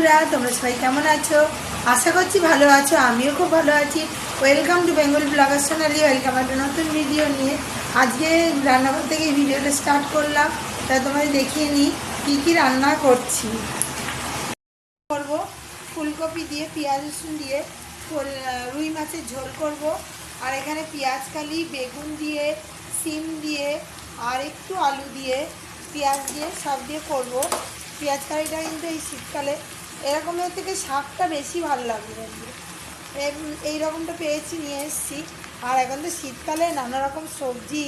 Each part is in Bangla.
বন্ধুরা, তোমরা সবাই কেমন আছো? আশা করছি ভালো আছো আমিও খুব ভালো আছি। Welcome to Bengal blogger Sonali welcome একটা নতুন ভিডিও নিয়ে। আজকে রান্নাঘর থেকে ভিডিওটা স্টার্ট করলাম। তা তোমাদের দেখিয়ে নিই কী কী রান্না করছি। করব ফুলকপি দিয়ে পেঁয়াজ রসুন দিয়ে রুই মাছের ঝোল করব। আর এখানে পেঁয়াজ কালি বেগুন দিয়ে সিম দিয়ে আর একটু আলু দিয়ে পেঁয়াজ দিয়ে সব দিয়ে করব। পেঁয়াজ কালিটা কিন্তু এই শীতকালে এরকমের থেকে শাকটা বেশি ভালো লাগবে এই রকমটা পেয়েছি, নিয়ে এসেছি। আর এখন তো শীতকালে নানা রকম সবজি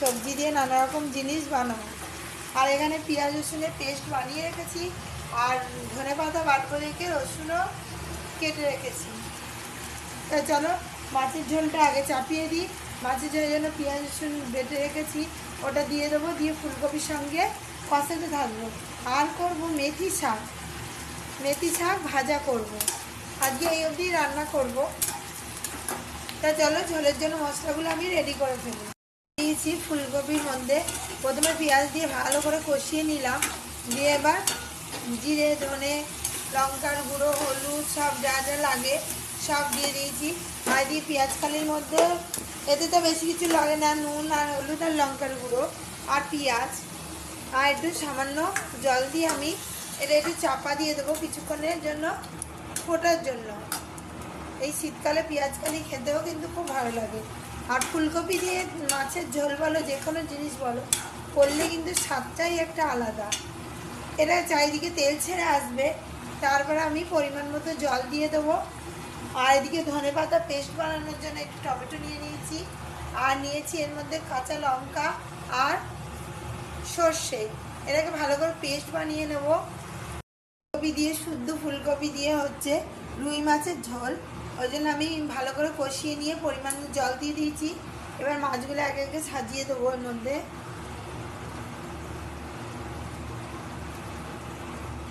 সবজি দিয়ে নানা রকম জিনিস বানানো আর এখানে পেঁয়াজ রসুনের পেস্ট বানিয়ে রেখেছি, আর ধনে পাতা করে রেখে রসুনও কেটে রেখেছি। তা চলো, মাছের ঝোলটা আগে চাপিয়ে দিই। মাছের ঝোলের জন্য পেঁয়াজ রসুন বেটে রেখেছি, ওটা দিয়ে দেবো, দিয়ে ফুলকপির সঙ্গে কষাতে থাকব। আর করব মেথি শাক। মেথি শাক ভাজা করব। আজকে এই অবধি রান্না করব। তা চলো, ঝোলের জন্য মশলাগুলো আমি রেডি করে ফেলি। দিয়েছি ফুলকপির মধ্যে। প্রথমে পেঁয়াজ দিয়ে ভালো করে কষিয়ে নিলাম। দিয়ে এবার জিরে, ধনে, লঙ্কার গুঁড়ো, হলুদ, সব যা যা লাগে সব দিয়ে দিয়েছি। আর দিয়ে পেঁয়াজ কালির মধ্যে এতে তো বেশি কিছু লাগে না, নুন আর হলুদ আর লঙ্কার গুঁড়ো আর পেঁয়াজ। আর একটু সামান্য জল দিয়ে আমি এটা একটু চাপা দিয়ে দেবো কিছুক্ষণের জন্য, ফোটার জন্য। এই শীতকালে পেঁয়াজ কালি খেতেও কিন্তু খুব ভালো লাগে। আর ফুলকপি দিয়ে মাছের ঝোল বলো, যে কোনো জিনিস বলো, করলে কিন্তু স্বাদটাই একটা আলাদা। এটা চারিদিকে তেল ছেড়ে আসবে, তারপরে আমি পরিমাণ মতো জল দিয়ে দেবো। আর এদিকে ধনে পাতা পেস্ট বানানোর জন্য একটু টমেটো নিয়ে নিয়েছি। আর নিয়েছি এর মধ্যে কাঁচা লঙ্কা আর সর্ষে। এটাকে ভালো করে পেস্ট বানিয়ে নেব। ফুলকপি দিয়ে, শুদ্ধ ফুলকপি দিয়ে হচ্ছে রুই মাছের ঝোল। ওই জন্য আমি ভালো করে কষিয়ে নিয়ে পরিমাণ জল দিয়ে দিয়েছি। এবার মাছগুলো একে একে সাজিয়ে দেবো ওর মধ্যে।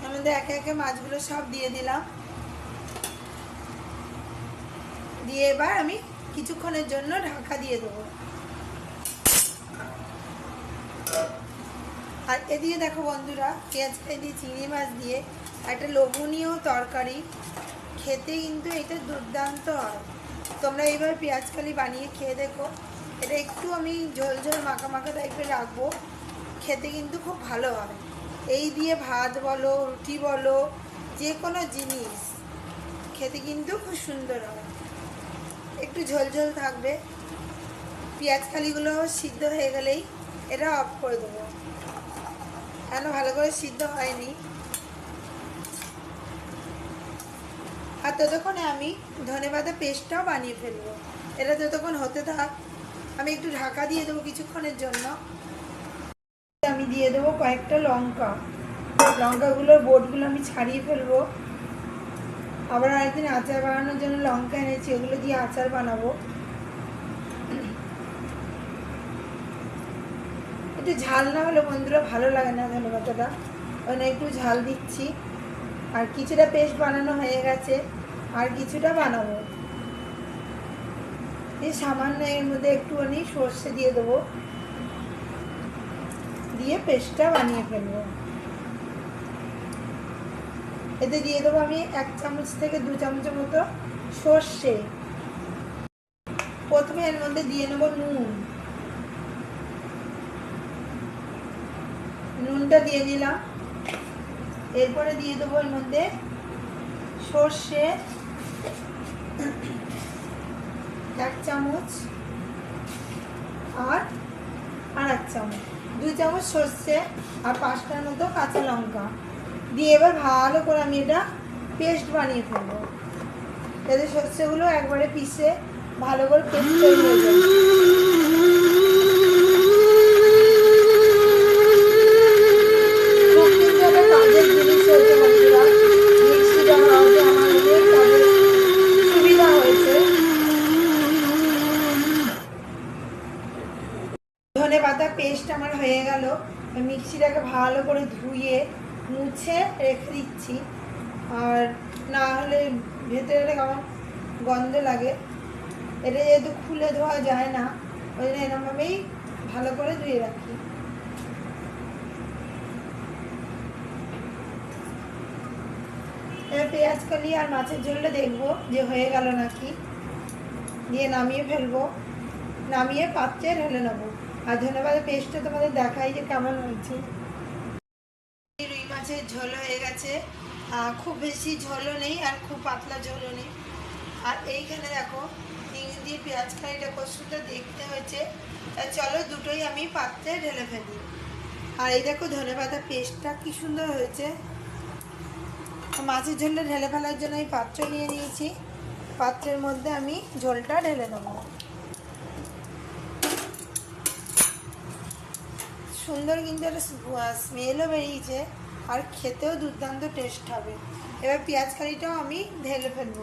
এর মধ্যে একে একে মাছগুলো সব দিয়ে দিলাম। দিয়ে এবার আমি কিছুক্ষণের জন্য ঢাকা দিয়ে দেবো। আর এদিকে দেখো বন্ধুরা, পেঁয়াজ ফ্রাই দিয়ে, চিংড়ি মাছ দিয়ে একটা লোভনীয় তরকারি। খেতে কিন্তু এটা দুর্দান্ত হয়। তোমরা এইভাবে পেঁয়াজ কালি বানিয়ে খেয়ে দেখো। এটা একটু আমি ঝোল ঝোল মাখা মাখা টাইপের রাখব। খেতে কিন্তু খুব ভালো হয় এই দিয়ে ভাত বলো, রুটি বলো যে কোনো জিনিস খেতে কিন্তু খুব সুন্দর হয় একটু ঝোল ঝোল থাকবে। পেঁয়াজ কালিগুলো সিদ্ধ হয়ে গেলেই এটা অফ করে দেবো। কেন? ভালো করে সিদ্ধ হয়নি। আর ততক্ষণে আমি ধনে পাতা পেস্টটাও বানিয়ে ফেলব। এটা যতক্ষণ হতে থাক, আমি একটু ঢাকা দিয়ে দেবো কিছুক্ষণের জন্য। আমি দিয়ে দেবো কয়েকটা লঙ্কা। লঙ্কাগুলোর বোটগুলো আমি ছাড়িয়ে ফেলব। আবার আরেকদিন আচার বানানোর জন্য লঙ্কা এনেছি, ওগুলো দিয়ে আচার বানাবো। একটু ঝাল না হলে বন্ধুরা ভালো লাগে না ধনে পাতাটা। একটু ঝাল দিচ্ছি। আর কিছুটা পেস্ট বানানো হয়ে গেছে। আর কিছুটা বানাবো। এই সামান্য এর মধ্যে একটুখানি সর্ষে দিয়ে দেবো। দিয়ে পেস্টটা বানিয়ে ফেলব। এতে দিয়ে দেবো আমি এক চামচ থেকে দু চামচের মতো সর্ষে। প্রথমে এর মধ্যে দিয়ে নেব নুন। নুনটা দিয়ে দিলাম। এরপরে দিয়ে দেবো এর মধ্যে সর্ষে এক চামচ আর আর এক চামচ। দু চামচ সর্ষে আর পাঁচটার মতো কাঁচা লঙ্কা। দিয়ে এবার ভালো করে আমি এটা পেস্ট বানিয়ে ফেলব। যাতে সর্ষেগুলো একবারে পিষে ভালো করে পেস্ট তৈরি হয়ে যাবে ধনে পাতা পেস্ট আমার হয়ে গেল। মিক্সিটাকে ভালো করে ধুয়ে মুছে রেখে দিচ্ছি। আর না হলে ভেতরে কেমন গন্ধ লাগে। এটা যেহেতু খুলে ধোয়া যায় না, ওই জন্য এরমভাবেই ভালো করে ধুয়ে রাখি। এবার পেঁয়াজ কলি আর মাছের ঝোলটা দেখব যে হয়ে গেল নাকি। দিয়ে নামিয়ে ফেলব। নামিয়ে পাত্রে ঢেলে নেব। আর ধন্যবাদ পেস্টটা তোমাদের দেখাই যে কেমন হয়েছে। রুই মাছের ঝোল হয়ে গেছে। খুব বেশি ঝোলও নেই আর খুব পাতলা ঝোলও নেই। আর এইখানে দেখো চিংড়ি দিয়ে পেঁয়াজ কারিটা কষুটা দেখতে হয়েছে। চলো দুটোই আমি পাত্রে ঢেলে ফেলি। আর এই দেখো ধনে পাতা পেস্টটা কি সুন্দর হয়েছে। মাছের ঝোলটা ঢেলে ফেলার জন্য আমি পাত্র নিয়ে নিয়েছি। পাত্রের মধ্যে আমি ঝোলটা ঢেলে নেব। সুন্দর কিন্তু একটা স্মেলও বেরিয়েছে আর খেতেও দুর্দান্ত টেস্ট হবে। এবার পেঁয়াজ কারিটাও আমি ঢেলে ফেলব।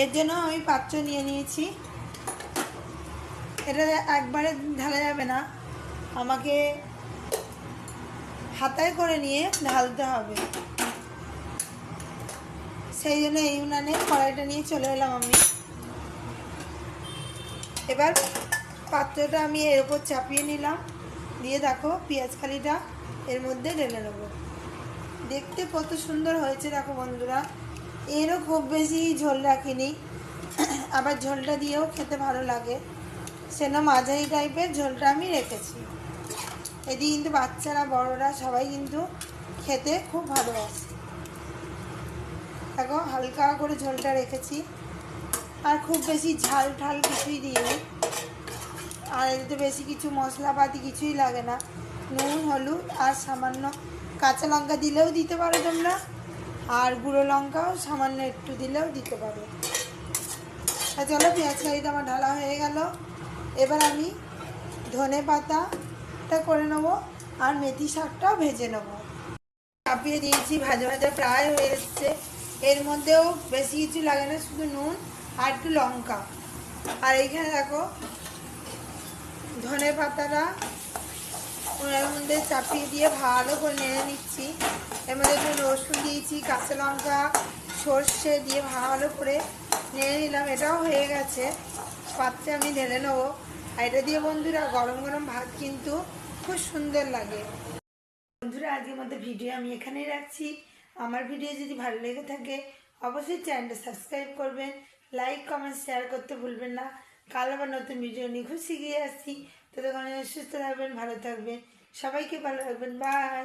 এর জন্য আমি পাত্র নিয়ে নিয়েছি। এটা একবারে ঢালা যাবে না। আমাকে হাতায় করে নিয়ে ঢালতে হবে। সেই জন্য এই উনানে কড়াইটা নিয়ে চলে এলাম আমি। এবার পাত্রটা আমি এর উপর চাপিয়ে নিলাম। দিয়ে দেখো, পেঁয়াজ খালিটা এর মধ্যে ঢেলে নেব। দেখতে কত সুন্দর হয়েছে দেখো বন্ধুরা। এরও খুব বেশি ঝোল রাখিনি। আবার ঝোলটা দিয়েও খেতে ভালো লাগে। সেন মাঝারি টাইপের ঝোলটা আমি রেখেছি। এদিকে কিন্তু বাচ্চারা, বড়রা সবাই কিন্তু খেতে খুব ভালোবাসে। দেখো, হালকা করে ঝোলটা রেখেছি। আর খুব বেশি ঝাল ঠাল কিছুই দিইনি। আর এতে বেশি কিছু মশলাপাতি কিছুই লাগে না। নুন, হলুদ আর সামান্য কাঁচা লঙ্কা দিলেও দিতে পারো তোমরা। আর গুঁড়ো লঙ্কাও সামান্য একটু দিলেও দিতে পারো। চলো পেঁয়াজ কারিটা আমার ঢালা হয়ে গেল। এবার আমি ধনে পাতাটা করে নেব আর মেথি শাকটাও ভেজে নেব। চাপিয়ে দিয়েছি, ভাজা ভাজা প্রায় হয়ে এসছে। এর মধ্যেও বেশি কিছু লাগে না, শুধু নুন আর একটু লঙ্কা। আর এইখানে দেখো ধনে পাতাটা ওনার মধ্যে চাপিয়ে দিয়ে ভালো করে নেড়ে নিচ্ছি। এর মধ্যে একটু রসুন দিয়েছি, কাঁচা লঙ্কা, সর্ষে দিয়ে ভালো করে নেড়ে নিলাম। এটাও হয়ে গেছে। পাত্রে আমি ঢেলে নেব। আর এটা দিয়ে বন্ধুরা, গরম গরম ভাত কিন্তু খুব সুন্দর লাগে। বন্ধুরা, আজকের মতো ভিডিও আমি এখানেই রাখছি। আমার ভিডিও যদি ভালো লেগে থাকে, অবশ্যই চ্যানেলটা সাবস্ক্রাইব করবেন। লাইক, কমেন্ট, শেয়ার করতে ভুলবেন না। কাল আবার নতুন ভিডিও নিয়ে খুব শিখিয়ে আসছি। ততক্ষণে সুস্থ থাকবেন, ভালো থাকবেন। সবাইকে ভালো রাখবেন। বাই